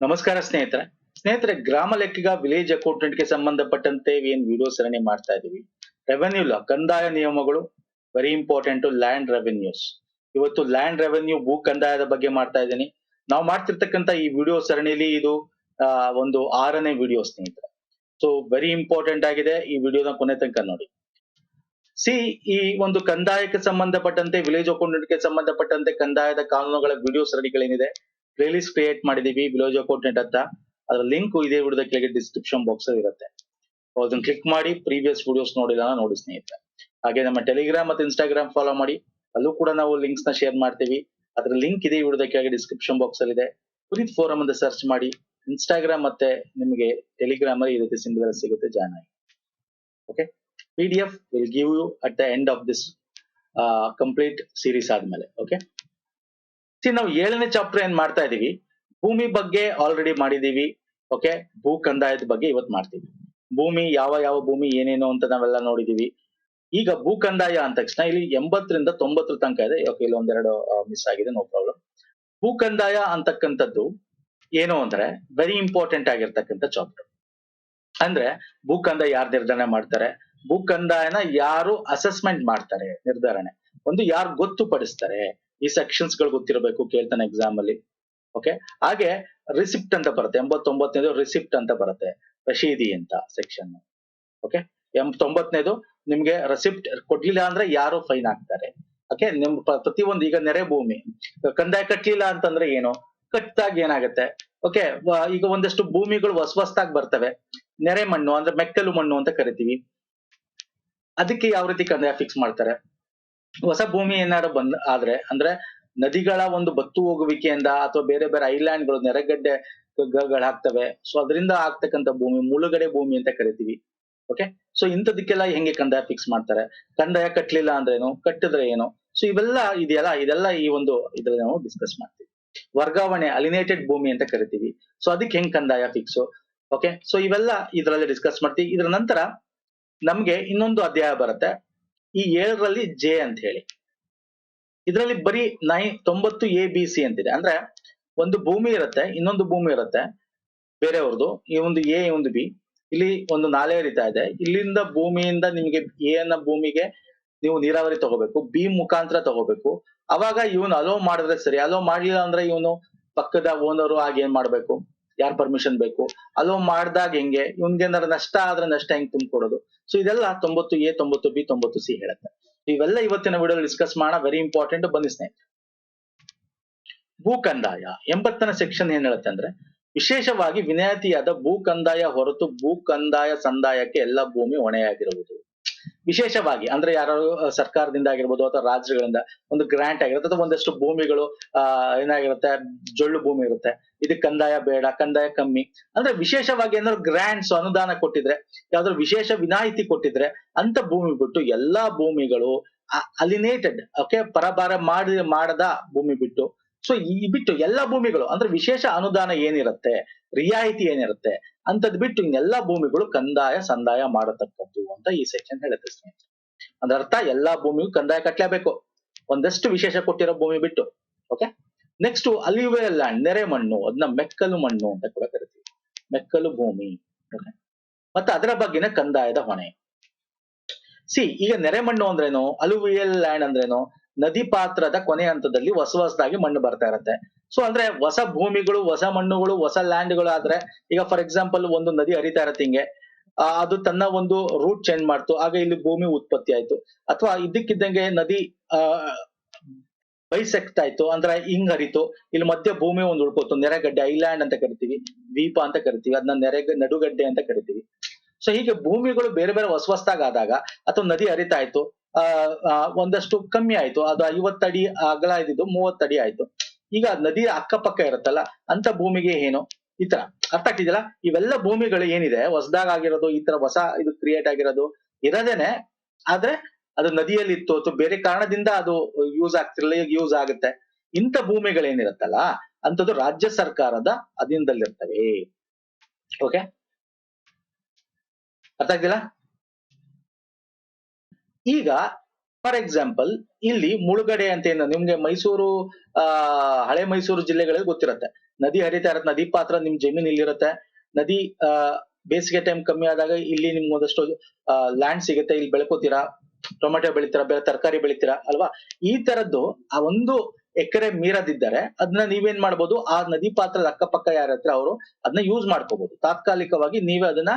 ನಮಸ್ಕಾರ ಸ್ನೇಹಿತರೆ. ಸ್ನೇಹಿತರೆ, ಗ್ರಾಮ ಲೆಕ್ಕಿಗ ವಿಲೇಜ್ ಅಕೌಂಟೆಂಟ್ಗೆ ಸಂಬಂಧಪಟ್ಟಂತೆ ಏನ್ ವಿಡಿಯೋ ಸರಣಿ ಮಾಡ್ತಾ ಇದೀವಿ. ರೆವೆನ್ಯೂ ಲಾ, ಕಂದಾಯ ನಿಯಮಗಳು ವೆರಿ ಇಂಪಾರ್ಟೆಂಟ್ ಲ್ಯಾಂಡ್ ರೆವೆನ್ಯೂಸ್ ಇವತ್ತು ಲ್ಯಾಂಡ್ ರೆವೆನ್ಯೂ ಭೂ ಕಂದಾಯದ ಬಗ್ಗೆ ಮಾಡ್ತಾ ಇದ್ದೀನಿ. ನಾವು ಮಾಡ್ತಿರ್ತಕ್ಕಂತ ಈ ವಿಡಿಯೋ ಸರಣಿಲಿ ಇದು ಒಂದು ಆರನೇ ವಿಡಿಯೋ ಸ್ನೇಹಿತರೆ. ಸೊ ವೆರಿ ಇಂಪಾರ್ಟೆಂಟ್ ಆಗಿದೆ ಈ ವಿಡಿಯೋನ ಕೊನೆ ತನಕ ನೋಡಿ. ಸಿ ಈ ಒಂದು ಕಂದಾಯಕ್ಕೆ ಸಂಬಂಧಪಟ್ಟಂತೆ ವಿಲೇಜ್ ಅಕೌಂಟೆಂಟ್ಗೆ ಸಂಬಂಧಪಟ್ಟಂತೆ ಕಂದಾಯದ ಕಾನೂನುಗಳ ವಿಡಿಯೋ ಸರಣಿಗಳೇನಿದೆ. ಪ್ಲೇಲಿಸ್ಟ್ ಕ್ರಿಯೇಟ್ ಮಾಡಿದೀವಿ ವಿಲೋಜೋ ಕೋಟ್ ನೆಟ್ ಅಂತ. ಅದ್ರ ಲಿಂಕ್ ಇದೇ ವಿಡಿಯೋದ ಕೆಳಗೆ ಡಿಸ್ಕ್ರಿಪ್ಷನ್ ಬಾಕ್ಸ್ ಅಲ್ಲಿ ಇರುತ್ತೆ. ಅದನ್ನ ಕ್ಲಿಕ್ ಮಾಡಿ ಪ್ರೀವಿಯಸ್ ವಿಡಿಯೋಸ್ ನೋಡಿಲ್ಲ ನೋಡಿ ಸ್ನೇಹಿತರೆ. ಹಾಗೆ ನಮ್ಮ ಟೆಲಿಗ್ರಾಮ್ ಮತ್ತೆ ಇನ್ಸ್ಟಾಗ್ರಾಮ್ ಫಾಲೋ ಮಾಡಿ. ಅಲ್ಲೂ ಕೂಡ ನಾವು ಲಿಂಕ್ಸ್ನ ಶೇರ್ ಮಾಡ್ತೀವಿ. ಅದ್ರ ಲಿಂಕ್ ಇದೇ ವಿಡಿಯೋದ ಕೆಳಗೆ ಡಿಸ್ಕ್ರಿಪ್ಷನ್ ಬಾಕ್ಸ್ ಅಲ್ಲಿ ಇದೆ. ಪುನೀತ್ ಫೋರಂ ಅಂತ ಸರ್ಚ್ ಮಾಡಿ. ಇನ್ಸ್ಟಾಗ್ರಾಮ್ ಮತ್ತೆ ನಿಮಗೆ ಟೆಲಿಗ್ರಾಮ್ ಅಲ್ಲಿ ಈ ರೀತಿ ಸಿಂಬಲ್ ಸಿಗುತ್ತೆ ಜಾಯ್ನ್ ಆಗಿ. Okay P D F will give you at the end of this complete series ಆದ್ಮೇಲೆ. ಓಕೆ ಸಿ ನಾವು ಏಳನೇ ಚಾಪ್ಟರ್ ಏನ್ ಮಾಡ್ತಾ ಇದೀವಿ? ಭೂಮಿ ಬಗ್ಗೆ ಆಲ್ರೆಡಿ ಮಾಡಿದೀವಿ ಓಕೆ ಭೂ ಕಂದಾಯದ ಬಗ್ಗೆ ಇವತ್ತು ಮಾಡ್ತೀವಿ. ಭೂಮಿ, ಯಾವ ಯಾವ ಭೂಮಿ, ಏನೇನು ಅಂತ ನಾವೆಲ್ಲ ನೋಡಿದೀವಿ. ಈಗ ಭೂ ಕಂದಾಯ ಅಂದ ತಕ್ಷಣ ಇಲ್ಲಿ ಎಂಬತ್ತರಿಂದ ತೊಂಬತ್ತರ ತನಕ ಇದೆ. ಓಕೆ ಇಲ್ಲಿ ಒಂದೆರಡು ಮಿಸ್ ಆಗಿದೆ ನೋ ಪ್ರಾಬ್ಲಮ್ ಭೂ ಕಂದಾಯ ಅಂತಕ್ಕಂಥದ್ದು ಏನು ಅಂದ್ರೆ ವೆರಿ ಇಂಪಾರ್ಟೆಂಟ್ ಆಗಿರ್ತಕ್ಕಂಥ ಚಾಪ್ಟರ್ ಅಂದ್ರೆ ಭೂ ಕಂದಾಯ ಯಾರು ನಿರ್ಧಾರಣೆ ಮಾಡ್ತಾರೆ? ಭೂ ಕಂದಾಯನ ಯಾರು ಅಸೆಸ್ಮೆಂಟ್ ಮಾಡ್ತಾರೆ ನಿರ್ಧಾರಣೆ ಒಂದು ಯಾರು ಗೊತ್ತುಪಡಿಸ್ತಾರೆ? ಈ ಸೆಕ್ಷನ್ಸ್ಗಳು ಗೊತ್ತಿರಬೇಕು ಕೇಳ್ತಾನೆ ಎಕ್ಸಾಮ್ ಅಲ್ಲಿ. ಓಕೆ ಹಾಗೆ ರಿಸಿಪ್ಟ್ ಅಂತ ಬರುತ್ತೆ. ಎಂಬತ್ತೊಂಬತ್ತನೇದು ರಿಸಿಪ್ಟ್ ಅಂತ ಬರುತ್ತೆ. ರಶೀದಿ ಅಂತ ಸೆಕ್ಷನ್ ಓಕೆ ಎಂ ತೊಂಬತ್ತನೇದು ನಿಮ್ಗೆ ರೆಸಿಪ್ಟ್ ಕೊಡ್ಲಿಲ್ಲ ಅಂದ್ರೆ ಯಾರು ಫೈನ್ ಹಾಕ್ತಾರೆ ಓಕೆ ನಿಮ್ ಪ್ರತಿಯೊಂದು ಈಗ ನೆರೆ ಭೂಮಿ. ಕಂದಾಯ ಕಟ್ಲಿಲ್ಲ ಅಂತಂದ್ರೆ ಏನು? ಕಟ್ಟಿದಾಗ ಏನಾಗುತ್ತೆ? ಓಕೆ ಈಗ ಒಂದಷ್ಟು ಭೂಮಿಗಳು ಹೊಸ ಹೊಸದಾಗಿ ಬರ್ತವೆ. ನೆರೆ ಮಣ್ಣು ಅಂದ್ರೆ ಮೆಕ್ಕಲು ಮಣ್ಣು ಅಂತ ಕರಿತೀವಿ. ಅದಕ್ಕೆ ಯಾವ ರೀತಿ ಕಂದಾಯ ಫಿಕ್ಸ್ ಮಾಡ್ತಾರೆ? ಹೊಸ ಭೂಮಿ ಏನಾದ್ರು ಬಂದ್ ಆದ್ರೆ, ಅಂದ್ರೆ ನದಿಗಳ ಒಂದು ಬತ್ತು ಹೋಗುವಿಕೆಯಿಂದ ಅಥವಾ ಬೇರೆ ಬೇರೆ ಐಲ್ಯಾಂಡ್ಗಳು, ನೆರೆಗಡ್ಡೆ ಗಳಾಗ್ತವೆ ಸೊ ಅದರಿಂದ ಆಗ್ತಕ್ಕಂಥ ಭೂಮಿ, ಮುಳುಗಡೆ ಭೂಮಿ ಅಂತ ಕರಿತೀವಿ. ಓಕೆ ಸೊ ಇಂಥದಕ್ಕೆಲ್ಲ ಹೆಂಗೆ ಕಂದಾಯ ಫಿಕ್ಸ್ ಮಾಡ್ತಾರೆ? ಕಂದಾಯ ಕಟ್ಲಿಲ್ಲ ಅಂದ್ರೇನು? ಕಟ್ಟಿದ್ರೆ ಏನು? ಸೊ ಇವೆಲ್ಲ ಇದೆಯಲ್ಲ, ಇದೆಲ್ಲ ಈ ಒಂದು ಇದ್ರಲ್ಲಿ ನಾವು ಡಿಸ್ಕಸ್ ಮಾಡ್ತೀವಿ. ವರ್ಗಾವಣೆ ಅಲಿನೇಟೆಡ್ ಭೂಮಿ ಅಂತ ಕರಿತೀವಿ. ಸೊ ಅದಕ್ಕೆ ಹೆಂಗ್ ಕಂದಾಯ ಫಿಕ್ಸ್ ಓಕೆ ಸೊ ಇವೆಲ್ಲ ಇದರಲ್ಲಿ ಡಿಸ್ಕಸ್ ಮಾಡ್ತೀವಿ. ಇದ್ರ ನಂತರ ನಮ್ಗೆ ಇನ್ನೊಂದು ಅಧ್ಯಾಯ ಬರುತ್ತೆ. ಈ ಏಳರಲ್ಲಿ ಜೆ ಅಂತ ಹೇಳಿ ಇದರಲ್ಲಿ ಬರೀ ನೈ ತೊಂಬತ್ತು ಎ ಬಿ ಸಿ ಅಂತಿದೆ. ಅಂದ್ರೆ ಒಂದು ಭೂಮಿ ಇರುತ್ತೆ, ಇನ್ನೊಂದು ಭೂಮಿ ಇರುತ್ತೆ ಬೇರೆಯವ್ರದ್ದು ಈ ಒಂದು ಎ ಒಂದು ಬಿ ಇಲ್ಲಿ ಒಂದು ನಾಲೆ ಹರಿತಾ ಇದೆ. ಇಲ್ಲಿಂದ ಭೂಮಿಯಿಂದ ನಿಮಗೆ ಎ ಅನ್ನ ಭೂಮಿಗೆ ನೀವು ನೀರಾವರಿ ತಗೋಬೇಕು ಬಿ ಮುಖಾಂತರ ತಗೋಬೇಕು. ಅವಾಗ ಇವನು ಅಲೋ ಮಾಡಿದ್ರೆ ಸರಿ. ಅಲೋ ಮಾಡ್ಲಿಲ್ಲ ಅಂದ್ರೆ ಇವನು ಪಕ್ಕದ ಓನರು ಆಗ ಏನ್ ಮಾಡ್ಬೇಕು? ಯಾರ್ ಪರ್ಮಿಷನ್ ಬೇಕು? ಅಲೋ ಮಾಡ್ದಾಗ ಹೆಂಗೆ? ಇವ್ನ್ಗೆ ಏನಾರ ನಷ್ಟ ಆದ್ರೆ ನಷ್ಟ ಹೆಂಗ್ ತುಂಬಿಕೊಡೋದು? ಸೊ ಇದೆಲ್ಲ ತೊಂಬತ್ತು ಎ, ತೊಂಬತ್ತು ಬಿ, ತೊಂಬತ್ತು ಸಿ ಹೇಳುತ್ತೆ. ಇವೆಲ್ಲ ಇವತ್ತಿನ ವಿಡಿಯೋ ಡಿಸ್ಕಸ್ ಮಾಡ ವೆರಿ ಇಂಪಾರ್ಟೆಂಟ್ ಬನ್ನಿ ಸ್ನೇಹಿತರೆ. ಭೂ ಕಂದಾಯ ಎಂಬತ್ತನೇ ಸೆಕ್ಷನ್ ಏನ್ ಹೇಳುತ್ತೆ ಅಂದ್ರೆ, ವಿಶೇಷವಾಗಿ ವಿನಾಯಿತಿಯಾದ ಭೂ ಕಂದಾಯ ಹೊರತು ಭೂ ಕಂದಾಯ ಸಂದಾಯಕ್ಕೆ ಎಲ್ಲ ಭೂಮಿ ಹೊಣೆಯಾಗಿರುವುದು. ವಿಶೇಷವಾಗಿ ಅಂದ್ರೆ ಯಾರು ಸರ್ಕಾರದಿಂದ ಆಗಿರ್ಬೋದು ಅಥವಾ ರಾಜ್ಯಗಳಿಂದ ಒಂದು ಗ್ರಾಂಟ್ ಆಗಿರುತ್ತೆ ಅಥವಾ ಒಂದಷ್ಟು ಭೂಮಿಗಳು, ಆ, ಏನಾಗಿರುತ್ತೆ, ಜೊಳ್ಳು ಭೂಮಿ ಇರುತ್ತೆ. ಇದು ಕಂದಾಯ ಬೇಡ, ಕಂದಾಯ ಕಮ್ಮಿ. ಅಂದ್ರೆ ವಿಶೇಷವಾಗಿ ಏನಾದ್ರು ಗ್ರಾಂಟ್ಸ್ ಅನುದಾನ ಕೊಟ್ಟಿದ್ರೆ, ಯಾವ್ದಾದ್ರು ವಿಶೇಷ ವಿನಾಯಿತಿ ಕೊಟ್ಟಿದ್ರೆ ಅಂತ ಭೂಮಿ ಬಿಟ್ಟು ಎಲ್ಲಾ ಭೂಮಿಗಳು ಅಲಿನೇಟೆಡ್ ಓಕೆ ಪರಭಾರ ಮಾಡಿ, ಮಾಡದ ಭೂಮಿ ಬಿಟ್ಟು ಸೊ ಈ ಬಿಟ್ಟು ಎಲ್ಲಾ ಭೂಮಿಗಳು, ಅಂದ್ರೆ ವಿಶೇಷ ಅನುದಾನ ಏನಿರುತ್ತೆ, ರಿಯಾಯಿತಿ ಏನಿರುತ್ತೆ, ಅಂತದ್ ಬಿಟ್ಟು ಇನ್ನೆಲ್ಲಾ ಭೂಮಿಗಳು ಕಂದಾಯ, ಸಂದಾಯ ಮಾಡತಕ್ಕದ್ದು ಅಂತ ಈ ಸೆಕ್ಷನ್ ಹೇಳುತ್ತೆ ಸ್ನೇಹಿತರೆ. ಅಂದ್ರೆ ಅರ್ಥ, ಎಲ್ಲಾ ಭೂಮಿಗೂ ಕಂದಾಯ ಕಟ್ಲೇಬೇಕು. ಒಂದಷ್ಟು ವಿಶೇಷ ಕೊಟ್ಟಿರೋ ಭೂಮಿ ಬಿಟ್ಟು ಓಕೆ ನೆಕ್ಸ್ಟ್ ಅಲಿವೇಲ್ ಲ್ಯಾಂಡ್ ನೆರೆ ಮಣ್ಣು ಅದನ್ನ ಮೆಕ್ಕಲು ಮಣ್ಣು ಅಂತ ಕೂಡ ಕರಿತೀವಿ. ಮೆಕ್ಕಲು ಭೂಮಿ ಓಕೆ ಮತ್ತೆ ಅದರ ಬಗ್ಗೆನ ಕಂದಾಯದ ಹೊಣೆ. ಸಿ ಈಗ ನೆರೆ ಮಣ್ಣು ಅಂದ್ರೇನು? ಅಲುವಿಯಲ್ ಲ್ಯಾಂಡ್ ಅಂದ್ರೇನು? ನದಿ ಪಾತ್ರದ ಕೊನೆ ಹಂತದಲ್ಲಿ ಹೊಸ ಹೊಸದಾಗಿ ಮಣ್ಣು ಬರ್ತಾ ಇರುತ್ತೆ. ಸೊ ಅಂದ್ರೆ ಹೊಸ ಭೂಮಿಗಳು ಹೊಸ ಮಣ್ಣುಗಳು ಹೊಸ ಲ್ಯಾಂಡ್ಗಳು ಆದ್ರೆ ಈಗ ಫಾರ್ ಎಕ್ಸಾಂಪಲ್ ಒಂದು ನದಿ ಹರಿತಾ ಇರತ್ತೆ ಹಿಂಗೆ ಅದು ತನ್ನ ಒಂದು ರೂಟ್ ಚೇಂಜ್ ಮಾಡ್ತು ಆಗ ಇಲ್ಲಿ ಭೂಮಿ ಉತ್ಪತ್ತಿ ಆಯ್ತು. ಅಥವಾ ಇದ್ದಕ್ಕಿದ್ದಂಗೆ ನದಿ ಆ ಬೈಸೆಕ್ಟ್ ಆಯ್ತು ಅಂದ್ರೆ ಹಿಂಗ್ ಹರಿತು ಇಲ್ಲಿ ಮಧ್ಯ ಭೂಮಿ ಒಂದು ಉಳ್ಕೋತು ನೆರೆಗಡ್ಡೆ ಐಲ್ಯಾಂಡ್ ಅಂತ ಕರಿತೀವಿ ದ್ವೀಪ ಅಂತ ಕರಿತೀವಿ ಅದನ್ನ ನೆರೆ ನಡುಗಡ್ಡೆ ಅಂತ ಕರಿತೀವಿ. ಸೊ ಹೀಗೆ ಭೂಮಿಗಳು ಬೇರೆ ಬೇರೆ ಹೊಸ ಹೊಸದಾಗಿ ಆದಾಗ ಅಥವಾ ನದಿ ಹರಿತಾ ಆ, ಒಂದಷ್ಟು ಕಮ್ಮಿ ಆಯ್ತು. ಅದು ಐವತ್ತಡಿ ಅಗಲ ಇದ್ದಿದ್ದು ಮೂವತ್ತಡಿ ಆಯ್ತು. ಈಗ ನದಿ ಅಕ್ಕಪಕ್ಕ ಇರುತ್ತಲ್ಲ, ಅಂತ ಭೂಮಿಗೆ ಏನು? ಈ ತರ. ಅರ್ಥ ಇವೆಲ್ಲ ಭೂಮಿಗಳು ಏನಿದೆ? ಹೊಸದಾಗ ಆಗಿರೋದು, ಈ ತರ ಹೊಸ ಇದು ಕ್ರಿಯೇಟ್ ಆಗಿರೋದು ಇರೋದೇನೆ. ಆದ್ರೆ ಅದು ನದಿಯಲ್ಲಿ ಇತ್ತು ಅಥವಾ ಬೇರೆ ಕಾರಣದಿಂದ ಅದು ಯೂಸ್ ಆಗ್ತಿರಲಿಲ್ಲ, ಈಗ ಯೂಸ್ ಆಗುತ್ತೆ. ಇಂಥ ಭೂಮಿಗಳೇನಿರುತ್ತಲ್ಲ ಅಂಥದ್ದು ರಾಜ್ಯ ಸರ್ಕಾರದ ಅಧೀನದಲ್ಲಿರ್ತವೆ. ಓಕೆ ಅರ್ಥ ಆಗ್ತಿಲ್ಲ ಈಗ ಫಾರ್ ಎಕ್ಸಾಂಪಲ್ ಇಲ್ಲಿ ಮುಳುಗಡೆ ಅಂತ ಏನು, ನಿಮ್ಗೆ ಮೈಸೂರು, ಆ, ಹಳೆ ಮೈಸೂರು ಜಿಲ್ಲೆಗಳಲ್ಲಿ ಗೊತ್ತಿರತ್ತೆ. ನದಿ ಹರಿತಾ ಇರತ್ತೆ, ನದಿ ಪಾತ್ರ ನಿಮ್ ಜಮೀನ್ ಇಲ್ಲಿರುತ್ತೆ. ನದಿ, ಆ, ಬೇಸಿಗೆ ಟೈಮ್ ಕಮ್ಮಿ ಆದಾಗ ಇಲ್ಲಿ ನಿಮ್ಗೆ ಒಂದಷ್ಟು ಲ್ಯಾಂಡ್ ಸಿಗುತ್ತೆ, ಇಲ್ಲಿ ಬೆಳ್ಕೋತೀರಾ, ಟೊಮೆಟೊ ಬೆಳಿತೀರಾ, ಬೇರೆ ತರಕಾರಿ ಬೆಳಿತೀರಾ, ಅಲ್ವಾ? ಈ ತರದ್ದು ಆ ಒಂದು ಎಕರೆ ಮೀರದಿದ್ದರೆ ಅದನ್ನ ನೀವೇನ್ ಮಾಡ್ಬೋದು, ಆ ನದಿ ಪಾತ್ರದ ಅಕ್ಕಪಕ್ಕ ಯಾರ ಹತ್ರ ಅವರು ಅದನ್ನ ಯೂಸ್ ಮಾಡ್ಕೋಬಹುದು ತಾತ್ಕಾಲಿಕವಾಗಿ ನೀವೇ ಅದನ್ನ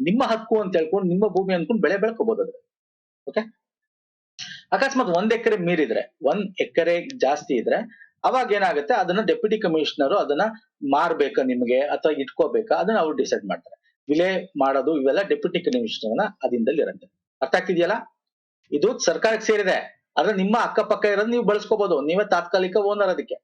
ನಿಮ್ಮ ಹಕ್ಕು ಅಂತ ಹೇಳ್ಕೊಂಡು, ನಿಮ್ಮ ಭೂಮಿ ಅಂದ್ಕೊಂಡು ಬೆಳೆ ಬೆಳ್ಕೋಬಹುದು ಅದ್ರ ಓಕೆ ಅಕಸ್ಮಾತ್ ಒಂದ್ ಎಕರೆ ಮೀರಿದ್ರೆ, ಒಂದ್ ಎಕರೆ ಜಾಸ್ತಿ ಇದ್ರೆ, ಅವಾಗ ಏನಾಗುತ್ತೆ? ಅದನ್ನ ಡೆಪ್ಯೂಟಿ ಕಮಿಷನರ್ ಅದನ್ನ ಮಾರ್ಬೇಕಾ ನಿಮ್ಗೆ ಅಥವಾ ಇಟ್ಕೋಬೇಕಾ, ಅದನ್ನ ಅವ್ರು ಡಿಸೈಡ್ ಮಾಡ್ತಾರೆ. ವಿಲೇ ಮಾಡೋದು, ಇವೆಲ್ಲ ಡೆಪ್ಯೂಟಿ ಕಮಿಷನರ್ನ ಅದಿಂದಲ್ಲಿ ಇರುತ್ತೆ. ಅರ್ಥ ಆಗ್ತಿದೆಯಲ್ಲ? ಇದು ಸರ್ಕಾರಕ್ಕೆ ಸೇರಿದೆ. ಆದ್ರೆ ನಿಮ್ಮ ಅಕ್ಕಪಕ್ಕ ಇರೋದು ನೀವು ಬಳಸ್ಕೋಬಹುದು ನೀವೇ ತಾತ್ಕಾಲಿಕ ಓನರ್ ಅದಕ್ಕೆ.